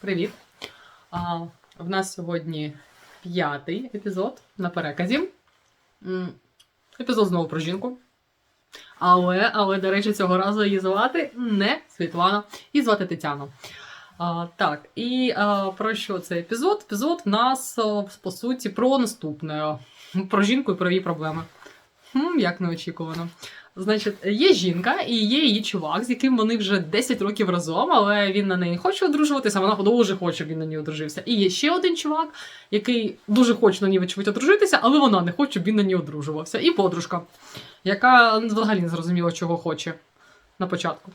Привіт! А, в нас сьогодні п'ятий епізод на переказі. Епізод знову про жінку. Але, але, до речі, цього разу її звати не Світлана, її звати Тетяна. А, так, і а, про що цей епізод? Епізод в нас, по суті, про наступне: про жінку і про її проблеми. Хм, як неочікувано. Значить, є жінка і є її чувак, з яким вони вже 10 років разом, але він на неї хоче одружуватися, вона дуже хоче, щоб він на ній одружився. І є ще один чувак, який дуже хоче на ній вочевидь одружитися, але вона не хоче, щоб він на ній одружувався. І подружка, яка взагалі не зрозуміла, чого хоче на початку.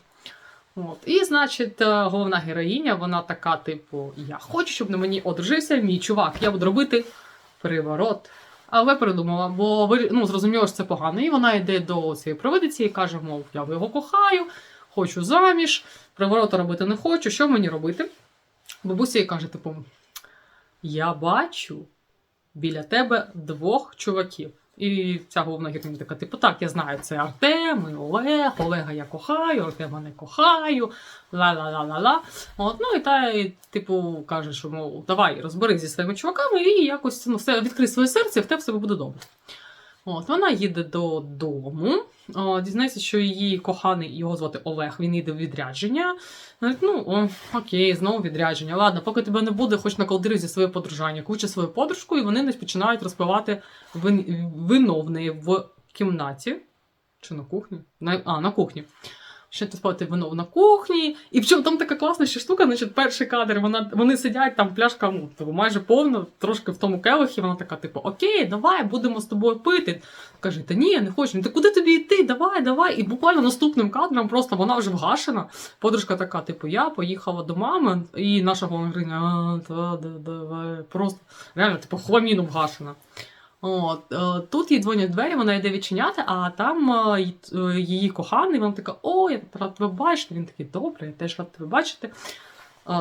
От. І, значить, е, головна героїня, вона така, типу, я хочу, щоб на мені одружився мій чувак, я буду робити приворот. Але передумала, бо ну, зрозуміло, що це погано. І вона йде до цієї провидиці і каже: мов, я його кохаю, хочу заміж, приворота робити не хочу. Що мені робити? Бабуся їй каже: типу, я бачу біля тебе двох чуваків. І ця головна героїня така, типу, так, я знаю, це Артем і Олег, Олега я кохаю, Артема не кохаю, ла-ла-ла-ла-ла. От, ну і та, і, типу, каже, що мов, давай розберись зі своїми чуваками і якось ну, все, відкрий своє серце, і в тебе все буде добре. От, вона їде додому, дізнається, що її коханий, його звати Олег, він їде в відрядження. Ну, о, окей, знову відрядження. Ладно, поки тебе не буде, хоч наколдируй зі своєю подружання, куче свою подружку, і вони не починають розпивати вин... виновне в кімнаті. Чи на кухні? На... А, на кухні. Ще спати вино на кухні. І причому там така класна ще штука, значить, перший кадр, вона, вони сидять, там пляшка ну, типу, майже повна, трошки в тому келихі, вона така, типу, окей, давай, будемо з тобою пити. Каже, та ні, я не хочу. «Ну, Та куди тобі йти? Давай, давай. І буквально наступним кадром просто вона вже вгашена. Подружка така, типу, я поїхала до мами, і наша головна давай. Просто реально, типу, хламіну вгашена. От, е, тут їй дзвонять двері, вона йде відчиняти, а там е, е, її коханий, вона така: О, я рад тебе бачити. Він такий, добре, я теж рад тебе бачити.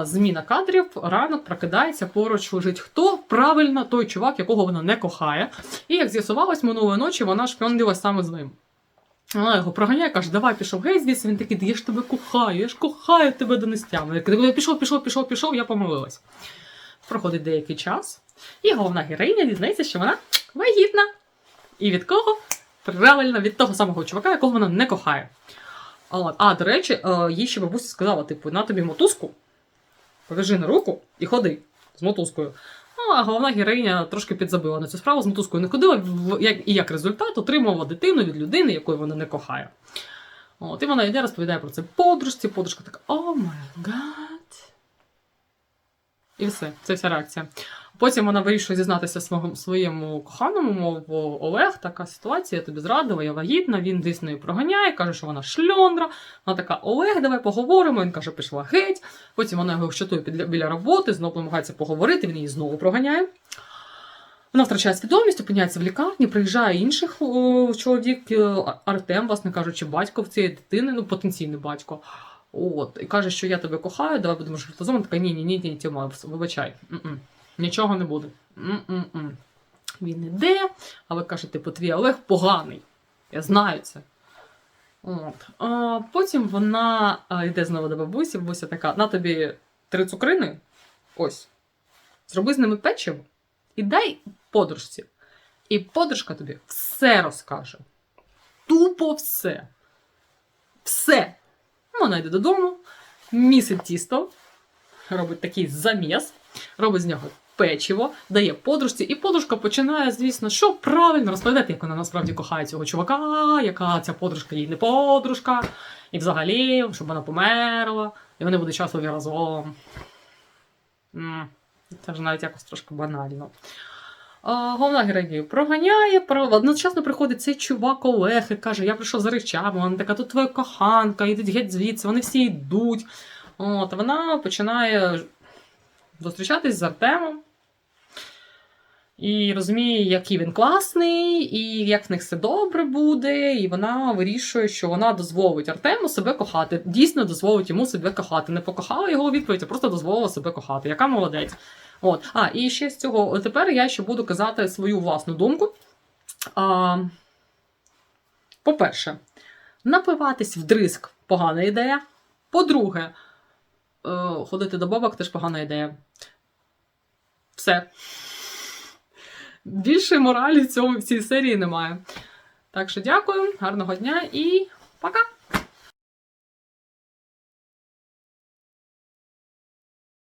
Зміна кадрів, ранок прокидається, поруч лежить хто? Правильно, той чувак, якого вона не кохає. І як з'ясувалось, минулої ночі вона шпіонилась саме з ним. Вона його проганяє, каже, давай пішов геть звідси. Він такий, я ж тебе кохаю, я ж кохаю тебе до нестями. Пішов, пішов, пішов, пішов, я помилилась. Проходить деякий час, і головна героїня дізнається, що вона вагітна. І від кого? Правильно, від того самого чувака, якого вона не кохає. А, до речі, е, їй ще бабуся сказала: типу, на тобі мотузку, повяжи на руку і ходи з мотузкою. Ну, а головна героїня трошки підзабила на цю справу, з мотузкою не ходила, і як результат отримувала дитину від людини, якої вона не кохає. От, і вона йде, розповідає про це подружці, подружка така: О май гад. І все, це вся реакція. Потім вона вирішує зізнатися свого, своєму коханому, мов Олег, така ситуація, я тобі зрадила, я вагітна, він десь нею проганяє, каже, що вона шльондра. Вона така, Олег, давай поговоримо. Він каже, пішла геть. Потім вона його щитує біля, біля роботи, знову намагається поговорити, він її знову проганяє. Вона втрачає свідомість, опиняється в лікарні, приїжджає інших о, чоловік, е, Артем, власне кажучи, батько в цієї дитини, ну потенційний батько. От, і каже, що я тебе кохаю, давай будемо жити разом. Така, ні, ні, ні, ні, Тьома, вибачай. М-м. Нічого не буде. М-м-м. Він іде, але каже, типу, твій Олег поганий. Я знаю це. От. А потім вона йде знову до бабусі, бабуся така: на тобі три цукрини. Ось. Зроби з ними печиво і дай подружці. І подружка тобі все розкаже. Тупо. Все. Вона йде додому, місить тісто, робить такий заміс, робить з нього печиво, дає подружці, і подружка починає, звісно, що правильно розповідати, як вона насправді кохає цього чувака, яка ця подружка їй не подружка, і взагалі, щоб вона померла, і вони будуть щасливі разом. Це ж навіть якось трошки банально. Головна героїня проганяє, про... одночасно приходить цей чувак Олег і каже: Я прийшов за речами, вона така, тут твоя коханка, ідуть геть звідси, вони всі йдуть. От, вона починає зустрічатись з Артемом. І розуміє, який він класний, і як в них все добре буде. І вона вирішує, що вона дозволить Артему себе кохати. Дійсно дозволить йому себе кохати. Не покохала його відповідь, а просто дозволила себе кохати. Яка молодець. От. А, і ще з цього тепер я ще буду казати свою власну думку. А, по-перше, напиватись вдризк погана ідея. По-друге, ходити до бабок теж погана ідея. Все. Більше моралі в цій серії немає. Так що дякую, гарного дня і пока!